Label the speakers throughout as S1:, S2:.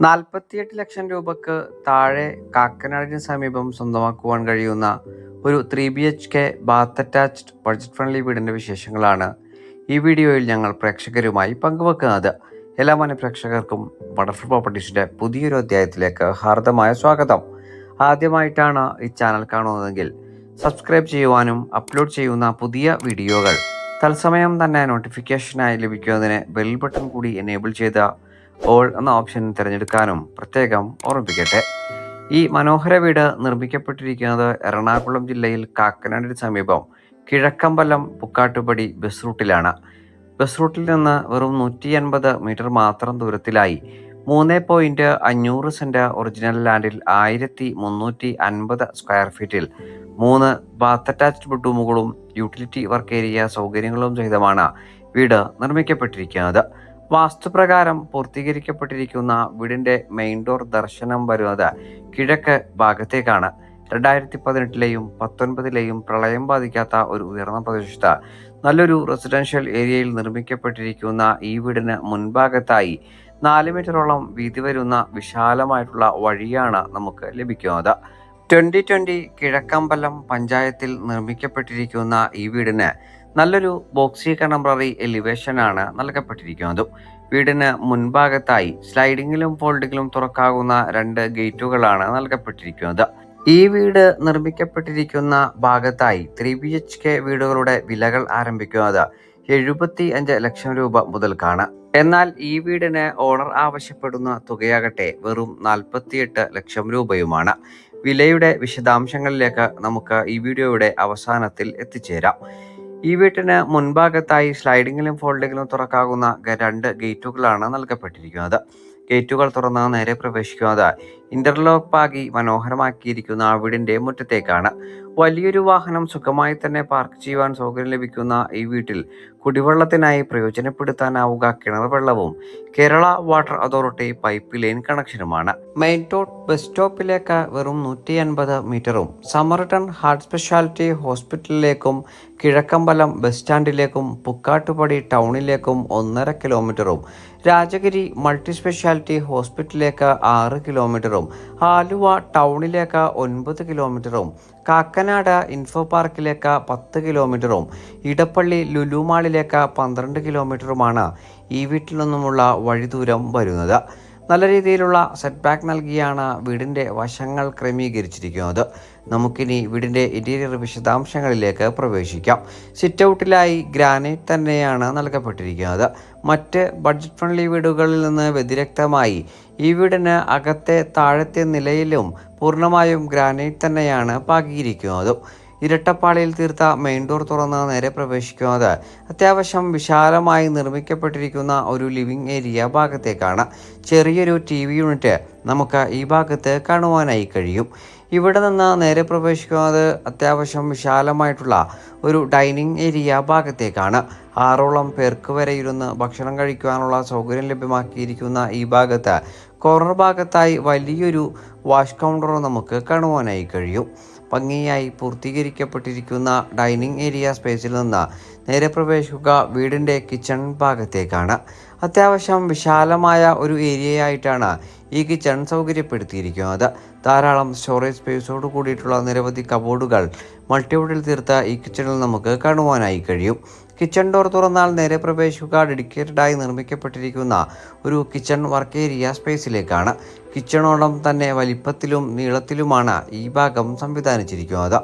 S1: നാൽപ്പത്തിയെട്ട് ലക്ഷം രൂപക്ക് താഴെ കാക്കനാടിന് സമീപം സ്വന്തമാക്കുവാൻ കഴിയുന്ന ഒരു three B H K bath attached budget friendly വീടിന്റെ വിശേഷങ്ങളാണ് ഈ വീഡിയോയിൽ ഞങ്ങൾ പ്രേക്ഷകരുമായി പങ്കുവെക്കുന്നത്. എല്ലാ മാന്യ പ്രേക്ഷകർക്കും ബട്ടർഫ്ലൈ പ്രോപ്പർട്ടീസിന്റെ പുതിയൊരു അധ്യായത്തിലേക്ക് ഹാർദമായ സ്വാഗതം. ആദ്യമായിട്ടാണ് ഈ ചാനൽ കാണുന്നതെങ്കിൽ സബ്സ്ക്രൈബ് ചെയ്യുവാനും അപ്ലോഡ് ചെയ്യുന്ന പുതിയ വീഡിയോകൾ തത്സമയം തന്നെ നോട്ടിഫിക്കേഷനായി ലഭിക്കുന്നതിന് ബെൽ ബട്ടൺ കൂടി എനേബിൾ ചെയ്ത ഓൾ എന്ന ഓപ്ഷൻ തിരഞ്ഞെടുക്കാനും പ്രത്യേകം ഓർമ്മിപ്പിക്കട്ടെ. ഈ മനോഹര വീട് നിർമ്മിക്കപ്പെട്ടിരിക്കുന്നത് എറണാകുളം ജില്ലയിൽ കാക്കനാടിന് സമീപം കിഴക്കമ്പലം പുക്കാട്ടുപടി ബസ് റൂട്ടിലാണ് ബസ് റൂട്ടിൽ നിന്ന് വെറും നൂറ്റി അൻപത് മീറ്റർ മാത്രം ദൂരത്തിലായി. മൂന്ന് പോയിന്റ് അഞ്ഞൂറ് സെന്റ് ഒറിജിനൽ ലാൻഡിൽ ആയിരത്തി മുന്നൂറ്റി അൻപത് സ്ക്വയർ ഫീറ്റിൽ മൂന്ന് ബാത്ത് അറ്റാച്ച്ഡ് ബെഡ്റൂമുകളും യൂട്ടിലിറ്റി വർക്ക് ഏരിയ സൗകര്യങ്ങളും സഹിതമാണ് വീട് നിർമ്മിക്കപ്പെട്ടിരിക്കുന്നത്. വാസ്തുപ്രകാരം പൂർത്തീകരിക്കപ്പെട്ടിരിക്കുന്ന വീടിന്റെ മെയിൻ ഡോർ ദർശനം വരുന്നത് കിഴക്ക് ഭാഗത്തേക്കാണ്. രണ്ടായിരത്തി പതിനെട്ടിലെയും പത്തൊൻപതിലെയും പ്രളയം ബാധിക്കാത്ത ഒരു ഉയർന്ന പ്രദേശത്ത് നല്ലൊരു റെസിഡൻഷ്യൽ ഏരിയയിൽ നിർമ്മിക്കപ്പെട്ടിരിക്കുന്ന ഈ വീടിന് മുൻഭാഗത്തായി നാല് മീറ്ററോളം വീതി വരുന്ന വിശാലമായിട്ടുള്ള വഴിയാണ് നമുക്ക് ലഭിക്കുന്നത്. ട്വന്റി ട്വന്റി കിഴക്കമ്പലം പഞ്ചായത്തിൽ നിർമ്മിക്കപ്പെട്ടിരിക്കുന്ന ഈ വീടിന് നല്ലൊരു ബോക്സി കണ്ടംപററി എലിവേഷനാണ് നൽകപ്പെട്ടിരിക്കുന്നത്. വീടിന് മുൻഭാഗത്തായി സ്ലൈഡിങ്ങിലും ഫോൾഡിങ്ങിലും തുറക്കാകുന്ന രണ്ട് ഗേറ്റുകളാണ് നൽകപ്പെട്ടിരിക്കുന്നത്. ഈ വീട് നിർമ്മിക്കപ്പെട്ടിരിക്കുന്ന ഭാഗത്തായി ത്രീ ബി എച്ച് കെ വീടുകളുടെ വിലകൾ ആരംഭിക്കുന്നത് എഴുപത്തി അഞ്ച് ലക്ഷം രൂപ മുതൽക്കാണ്. എന്നാൽ ഈ വീടിന് ഓണർ ആവശ്യപ്പെടുന്ന തുകയാകട്ടെ വെറും നാൽപ്പത്തിയെട്ട് ലക്ഷം രൂപയുമാണ്. വിലയുടെ വിശദാംശങ്ങളിലേക്ക് നമുക്ക് ഈ വീഡിയോയുടെ അവസാനത്തിൽ എത്തിച്ചേരാം. ഈ വീട്ടിന് മുൻഭാഗത്തായി സ്ലൈഡിങ്ങിലും ഫോൾഡിങ്ങിലും തുറക്കാവുന്ന ഗ- രണ്ട് ഗേറ്റുകളാണ് നൽകപ്പെട്ടിരിക്കുന്നത്. ഗേറ്റുകൾ തുറന്ന് നേരെ പ്രവേശിക്കുന്നത് ഇന്റർലോക്ക് പാകി മനോഹരമാക്കിയിരിക്കുന്ന ആ വീടിന്റെ മുറ്റത്തേക്കാണ്. വലിയൊരു വാഹനം സുഖമായി തന്നെ പാർക്ക് ചെയ്യുവാൻ സൗകര്യം ലഭിക്കുന്ന ഈ വീട്ടിൽ കുടിവെള്ളത്തിനായി പ്രയോജനപ്പെടുത്താനാവുക കിണർ വെള്ളവും Kerala water authority pipe line കണക്ഷനുമാണ് main ടോട്ട് ബസ് സ്റ്റോപ്പിലേക്ക് വെറും നൂറ്റി അൻപത് മീറ്ററും സമർട്ടൺ ഹാർട്ട് സ്പെഷ്യാലിറ്റി ഹോസ്പിറ്റലിലേക്കും കിഴക്കമ്പലം ബസ് സ്റ്റാൻഡിലേക്കും പുക്കാട്ടുപടി ടൗണിലേക്കും ഒന്നര കിലോമീറ്ററും രാജഗിരി മൾട്ടി സ്പെഷ്യാലിറ്റി ഹോസ്പിറ്റലിലേക്ക് ആറ് കിലോമീറ്ററും ആലുവ ടൗണിലേക്ക് ഒൻപത് കിലോമീറ്ററും കാക്കനാട് ഇൻഫോ പാർക്കിലേക്ക് പത്ത് കിലോമീറ്ററും ഇടപ്പള്ളി ലുലുമാളിലേക്ക് പന്ത്രണ്ട് കിലോമീറ്ററുമാണ് ഈ വീട്ടിൽ നിന്നുമുള്ള വഴിദൂരം വരുന്നത്. നല്ല രീതിയിലുള്ള സെറ്റ് ബാക്ക് നൽകിയാണ് വീടിന്റെ വശങ്ങൾ ക്രമീകരിച്ചിരിക്കുന്നത്. നമുക്കിനി വീടിന്റെ ഇന്റീരിയർ വിശദാംശങ്ങളിലേക്ക് പ്രവേശിക്കാം. സിറ്റ് ഔട്ടിലായി ഗ്രാനൈറ്റ് തന്നെയാണ് നൽകപ്പെട്ടിരിക്കുന്നത്. മറ്റ് ബഡ്ജറ്റ് ഫ്രണ്ട്ലി വീടുകളിൽ നിന്ന് വ്യതിരക്തമായി ഈ വീടിന് അകത്തെ താഴത്തെ നിലയിലും പൂർണമായും ഗ്രാനൈറ്റ് തന്നെയാണ് പാകിയിരിക്കുന്നത്. ഇരട്ടപ്പാളിയിൽ തീർത്ത മെയിൻ ഡോർ തുറന്ന് നേരെ പ്രവേശിക്കുന്നത് അത്യാവശ്യം വിശാലമായി നിർമ്മിക്കപ്പെട്ടിരിക്കുന്ന ഒരു ലിവിംഗ് ഏരിയ ഭാഗത്തേക്കാണ്. ചെറിയൊരു ടി വി യൂണിറ്റ് നമുക്ക് ഈ ഭാഗത്ത് കാണുവാനായി കഴിയും. ഇവിടെ നിന്ന് നേരെ പ്രവേശിക്കുന്നത് അത്യാവശ്യം വിശാലമായിട്ടുള്ള ഒരു ഡൈനിങ് ഏരിയ ഭാഗത്തേക്കാണ്. ആറോളം പേർക്ക് വരെ ഇരുന്ന് ഭക്ഷണം കഴിക്കുവാനുള്ള സൗകര്യം ലഭ്യമാക്കിയിരിക്കുന്ന ഈ ഭാഗത്ത് കോർണർ ഭാഗത്തായി വലിയൊരു വാഷ് കൗണ്ടർ നമുക്ക് കാണുവാനായി കഴിയും. ഭംഗിയായി പൂർത്തീകരിക്കപ്പെട്ടിരിക്കുന്ന ഡൈനിങ് ഏരിയ സ്പേസിൽ നിന്ന് നേരെ പ്രവേശിക്കുക വീടിന്റെ കിച്ചൺ ഭാഗത്തേക്കാണ്. അത്യാവശ്യം വിശാലമായ ഒരു ഏരിയയായിട്ടാണ് ഈ കിച്ചൺ സൗകര്യപ്പെടുത്തിയിരിക്കുന്നത്. ധാരാളം സ്റ്റോറേജ് സ്പേസോട് കൂടിയിട്ടുള്ള നിരവധി കബോർഡുകൾ മൾട്ടിവുഡിൽ തീർത്ത ഈ കിച്ചണിൽ നമുക്ക് കാണുവാനായി കഴിയും. കിച്ചൺ ഡോർ തുറന്നാൽ നേരെ പ്രവേശിക്കുക ഡെഡിക്കേറ്റഡായി നിർമ്മിക്കപ്പെട്ടിരിക്കുന്ന ഒരു കിച്ചൺ വർക്ക് ഏരിയ സ്പേസിലേക്കാണ് കിച്ചണോളം തന്നെ വലിപ്പത്തിലും നീളത്തിലുമാണ് ഈ ഭാഗം സംവിധാനിച്ചിരിക്കുന്നത്.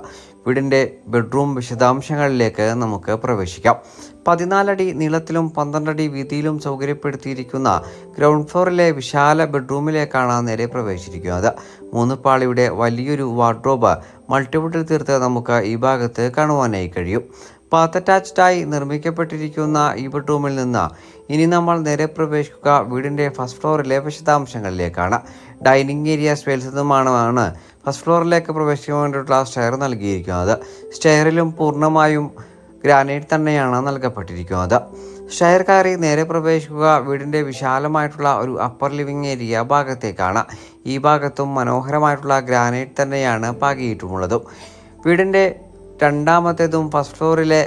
S1: വീടിന്റെ ബെഡ്റൂം വിശദാംശങ്ങളിലേക്ക് നമുക്ക് പ്രവേശിക്കാം. പതിനാലടി നീളത്തിലും പന്ത്രണ്ടടി വീതിയിലും സൗകര്യപ്പെടുത്തിയിരിക്കുന്ന ഗ്രൗണ്ട് ഫ്ലോറിലെ വിശാല ബെഡ്റൂമിലേക്കാണ് നേരെ പ്രവേശിച്ചിരിക്കുന്നത്. മൂന്ന് പാളിയുടെ വലിയൊരു വാർഡ്രോബ് മൾട്ടിപ്പിൾ തീർത്ത് നമുക്ക് ഈ ഭാഗത്ത് കാണുവാനായി കഴിയും. പാത്ത് അറ്റാച്ച്ഡായി നിർമ്മിക്കപ്പെട്ടിരിക്കുന്ന ഈ ബെഡ്റൂമിൽ നിന്ന് ഇനി നമ്മൾ നേരെ പ്രവേശിക്കുക വീടിന്റെ ഫസ്റ്റ് ഫ്ലോറിലെ വിശദാംശങ്ങളിലേക്കാണ്. ഡൈനിങ് ഏരിയ സ്പേസിൽ നിന്നുമാണ് ഫസ്റ്റ് ഫ്ലോറിലേക്ക് പ്രവേശിക്കാൻ വേണ്ടിയിട്ടുള്ള സ്റ്റെയർ നൽകിയിരിക്കുന്നത്. സ്റ്റെയറിലും പൂർണമായും ഗ്രാനൈറ്റ് തന്നെയാണ് നൽകപ്പെട്ടിരിക്കുന്നത്. സ്റ്റെയർ കയറി നേരെ പ്രവേശിക്കുക വീടിന്റെ വിശാലമായിട്ടുള്ള ഒരു അപ്പർ ലിവിങ് ഏരിയ ഭാഗത്തേക്കാണ്. ഈ ഭാഗത്തും മനോഹരമായിട്ടുള്ള ഗ്രാനൈറ്റ് തന്നെയാണ് പാകിയിട്ടുമുള്ളതും. വീടിന്റെ രണ്ടാമത്തേതും ഫസ്റ്റ് ഫ്ലോറിലെ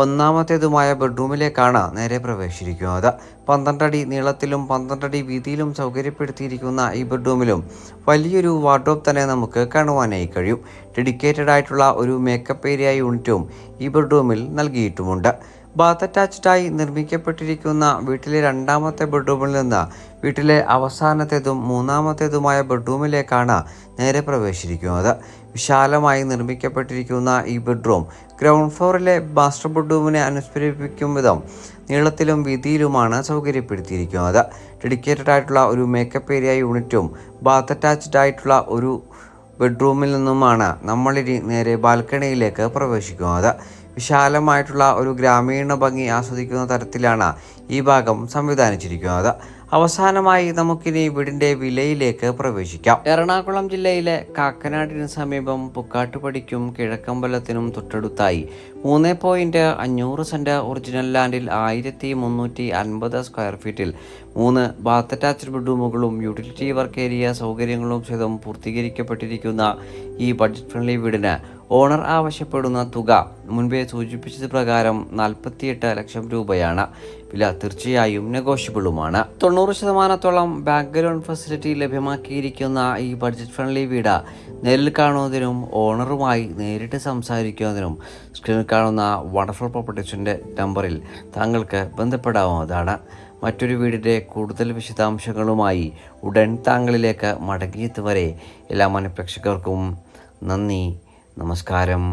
S1: ഒന്നാമത്തേതുമായ ബെഡ്റൂമിലേക്കാണ് നേരെ പ്രവേശിച്ചിരിക്കുന്നത്. പന്ത്രണ്ടടി നീളത്തിലും പന്ത്രണ്ടടി വീതിയിലും സൗകര്യപ്പെടുത്തിയിരിക്കുന്ന ഈ ബെഡ്റൂമിലും വലിയൊരു വാർഡ്രോബ് തന്നെ നമുക്ക് കാണുവാനായി കഴിയും. ഡെഡിക്കേറ്റഡ് ആയിട്ടുള്ള ഒരു മേക്കപ്പ് ഏരിയ യൂണിറ്റും ഈ ബെഡ്റൂമിൽ നൽകിയിട്ടുമുണ്ട്. ബാത്ത് അറ്റാച്ച്ഡായി നിർമ്മിക്കപ്പെട്ടിരിക്കുന്ന വീട്ടിലെ രണ്ടാമത്തെ ബെഡ്റൂമിൽ നിന്ന് വീട്ടിലെ അവസാനത്തേതും മൂന്നാമത്തേതുമായ ബെഡ്റൂമിലേക്കാണ് നേരെ പ്രവേശിച്ചിരിക്കുന്നത്. വിശാലമായി നിർമ്മിക്കപ്പെട്ടിരിക്കുന്ന ഈ ബെഡ്റൂം ഗ്രൗണ്ട് ഫ്ലോറിലെ മാസ്റ്റർ ബെഡ്റൂമിനെ അനുസ്മരിപ്പിക്കും വിധം നീളത്തിലും വീതിയിലുമാണ് സൗകര്യപ്പെടുത്തിയിരിക്കുന്നത്. ഡെഡിക്കേറ്റഡ് ആയിട്ടുള്ള ഒരു മേക്കപ്പ് ഏരിയ യൂണിറ്റും ബാത്ത് അറ്റാച്ച്ഡ് ആയിട്ടുള്ള ഒരു ബെഡ്റൂമിൽ നിന്നുമാണ് നമ്മളിനി നേരെ ബാൽക്കണിയിലേക്ക് പ്രവേശിക്കുന്നത്. വിശാലമായിട്ടുള്ള ഒരു ഗ്രാമീണ ഭംഗി ആസ്വദിക്കുന്ന തരത്തിലാണ് ഈ ഭാഗം സംവിധാനിച്ചിരിക്കുന്നത്. അവസാനമായി നമുക്കിനി വീടിന്റെ വിലയിലേക്ക് പ്രവേശിക്കാം. എറണാകുളം ജില്ലയിലെ കാക്കനാടിന് സമീപം പുക്കാട്ടുപടിക്കും കിഴക്കമ്പലത്തിനും തൊട്ടടുത്തായി മൂന്ന് പോയിന്റ് അഞ്ഞൂറ് സെന്റ് ഒറിജിനൽ ലാൻഡിൽ ആയിരത്തി മുന്നൂറ്റി അൻപത് സ്ക്വയർ ഫീറ്റിൽ മൂന്ന് ബാത്ത് അറ്റാച്ച്ഡ് ബെഡ്റൂമുകളും യൂട്ടിലിറ്റി വർക്ക് ഏരിയ സൗകര്യങ്ങളും സഹിതം പൂർത്തീകരിക്കപ്പെട്ടിരിക്കുന്ന ഈ ബഡ്ജറ്റ് ഫ്രണ്ട്ലി വീടിന് ഓണർ ആവശ്യപ്പെടുന്ന തുക മുൻപേ സൂചിപ്പിച്ചത് പ്രകാരം നാൽപ്പത്തിയെട്ട് ലക്ഷം രൂപയാണ്. വില തീർച്ചയായും നെഗോഷ്യബിളുമാണ്. തൊണ്ണൂറ് ശതമാനത്തോളം ബാങ്ക് ലോൺ ഫെസിലിറ്റി ലഭ്യമാക്കിയിരിക്കുന്ന ഈ ബഡ്ജറ്റ് ഫ്രണ്ട്ലി വീട് നേരിൽ കാണുന്നതിനും ഓണറുമായി നേരിട്ട് സംസാരിക്കുന്നതിനും സ്ക്രീനിൽ കാണുന്ന വണ്ടർഫുൾ പ്രോപ്പർട്ടീസിന്റെ നമ്പറിൽ താങ്കൾക്ക് ബന്ധപ്പെടാവുന്നതാണ്. മറ്റൊരു വീടിന്റെ കൂടുതൽ വിശദാംശങ്ങളുമായി ഉടൻ താങ്കളിലേക്ക് മടങ്ങിയെത്തുവരെ എല്ലാ മനഃപ്രേക്ഷകർക്കും നന്ദി. നമസ്കാരം.